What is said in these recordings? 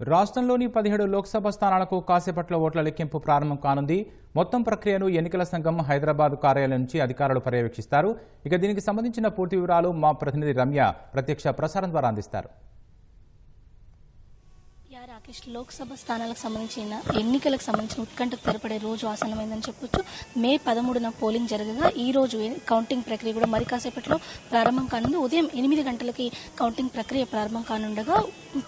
రాష్ట్రంలోని పదిహేడు లోక్సభ స్థానాలకు కాసేపట్లో ఓట్ల లెక్కింపు ప్రారంభం కానుంది. మొత్తం ప్రక్రియను ఎన్నికల సంఘం హైదరాబాద్ కార్యాలయం నుంచి అధికారులు పర్యవేక్షిస్తారు. ఇక దీనికి సంబంధించిన పూర్తి వివరాలు మా ప్రతినిధి రమ్య ప్రత్యక్ష ప్రసారం ద్వారా అందిస్తారు. యా రాకేష్ లోక్సభ స్థానాలకు సంబంధించిన ఎన్నికలకు సంబంధించిన ఉత్కంఠకు తెరపడే రోజు ఆసన్నమైందని చెప్పొచ్చు. మే పదమూడున పోలింగ్ జరగగా ఈ రోజు కౌంటింగ్ ప్రక్రియ కూడా మరి కాసేపట్లో ప్రారంభం కానుంది. ఉదయం ఎనిమిది గంటలకి కౌంటింగ్ ప్రక్రియ ప్రారంభం కానుండగా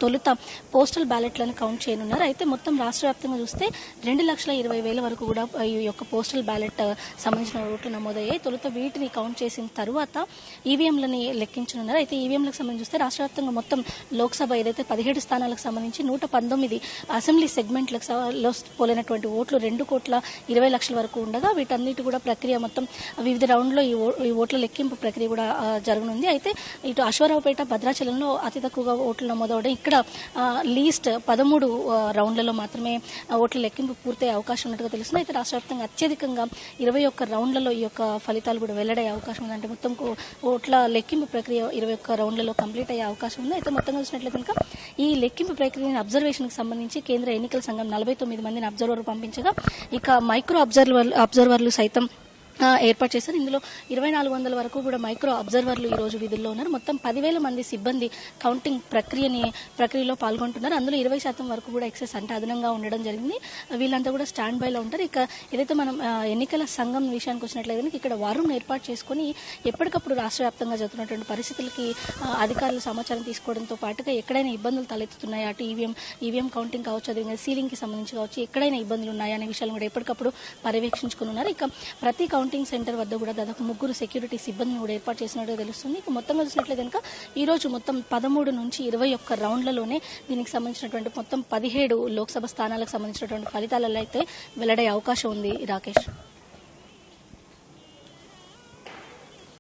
తొలుత పోస్టల్ బ్యాలెట్లను కౌంట్ చేయనున్నారు. అయితే మొత్తం రాష్ట్ర వ్యాప్తంగా చూస్తే రెండు లక్షల ఇరవై వేల వరకు కూడా ఈ యొక్క పోస్టల్ బ్యాలెట్ సంబంధించిన ఓట్లు నమోదయ్యాయి. తొలుత వీటిని కౌంట్ చేసిన తరువాత ఈవీఎంలని లెక్కించనున్నారు. అయితే ఈవీఎంలకు సంబంధించి చూస్తే రాష్ట్ర వ్యాప్తంగా మొత్తం లోక్సభ ఏదైతే పదిహేడు స్థానాలకు సంబంధించి నూట పంతొమ్మిది అసెంబ్లీ సెగ్మెంట్లకు లో పోలినటువంటి ఓట్లు రెండు కోట్ల ఇరవై లక్షల వరకు ఉండగా వీటన్నిటి కూడా ప్రక్రియ మొత్తం వివిధ రౌండ్లో ఈ ఓ- ఈ ఓట్ల లెక్కింపు ప్రక్రియ కూడా జరగనుంది. అయితే ఇటు అశ్వరావుపేట భద్రాచలంలో అతి తక్కువగా ఓట్లు నమోదవడం ఇక్కడ లీస్ట్ పదమూడు రౌండ్లలో మాత్రమే ఓట్ల లెక్కింపు పూర్తయ్యే అవకాశం ఉన్నట్టుగా తెలుస్తుంది. అయితే రాష్ట్ర వ్యాప్తంగా అత్యధికంగా ఇరవై ఒక్క రౌండ్లలో ఈ యొక్క ఫలితాలు కూడా వెల్లడే అవకాశం ఉంది అంటే మొత్తం ఓట్ల లెక్కింపు ప్రక్రియ ఇరవై ఒక్క రౌండ్లలో కంప్లీట్ అయ్యే అవకాశం ఉంది. అయితే మొత్తంగా చూసినట్లయితే కనుక ఈ లెక్కింపు ప్రక్రియని అబ్జర్వేషన్కి సంబంధించి కేంద్ర ఎన్నికల సంఘం నలభై తొమ్మిది మందిని అబ్జర్వర్ పంపించగా ఇక మైక్రో అబ్జర్వర్ అబ్జర్వర్లు సైతం ఏర్పాటు చేశారు. ఇందులో ఇరవై నాలుగు వందల వరకు కూడా మైక్రో అబ్జర్వర్లు ఈ రోజు విధుల్లో ఉన్నారు. మొత్తం పదివేల మంది సిబ్బంది కౌంటింగ్ ప్రక్రియని ప్రక్రియలో పాల్గొంటున్నారు. అందులో ఇరవై శాతం వరకు కూడా ఎక్సెస్ అంటే అదనంగా ఉండడం జరిగింది. వీళ్ళంతా కూడా స్టాండ్ బైలో ఉంటారు. ఇక ఏదైతే మనం ఎన్నికల సంఘం విషయానికి వచ్చినట్లయితే ఇక్కడ వారం ఏర్పాటు చేసుకొని ఎప్పటికప్పుడు రాష్ట్ర వ్యాప్తంగా జరుగుతున్నటువంటి పరిస్థితులకి అధికారులు సమాచారం తీసుకోవడంతో పాటుగా ఎక్కడైనా ఇబ్బందులు తలెత్తుతున్నాయా? అటు ఈవీఎం ఈవీఎం కౌంటింగ్ కావచ్చు అదేవిధంగా సీలింగ్కి సంబంధించి కావచ్చు ఎక్కడైనా ఇబ్బందులు ఉన్నాయా? అనే విషయాలు కూడా ఎప్పటికప్పుడు పర్యవేక్షించుకుని ఉన్నారు. ఇక ప్రతి కౌంటింగ్ సెంటర్ వద్ద కూడా దాదాపు ముగ్గురు సెక్యూరిటీ సిబ్బందిని కూడా ఏర్పాటు చేసినట్టు తెలుస్తుంది. ఇక మొత్తంగా చూసినట్లయితే కనుక ఈ రోజు మొత్తం పదమూడు నుంచి ఇరవై ఒక్క రౌండ్లలోనే దీనికి సంబంధించినటువంటి మొత్తం పదిహేడు లోక్సభ స్థానాలకు సంబంధించినటువంటి ఫలితాలలో అయితే వెల్లడే అవకాశం ఉంది రాకేష్.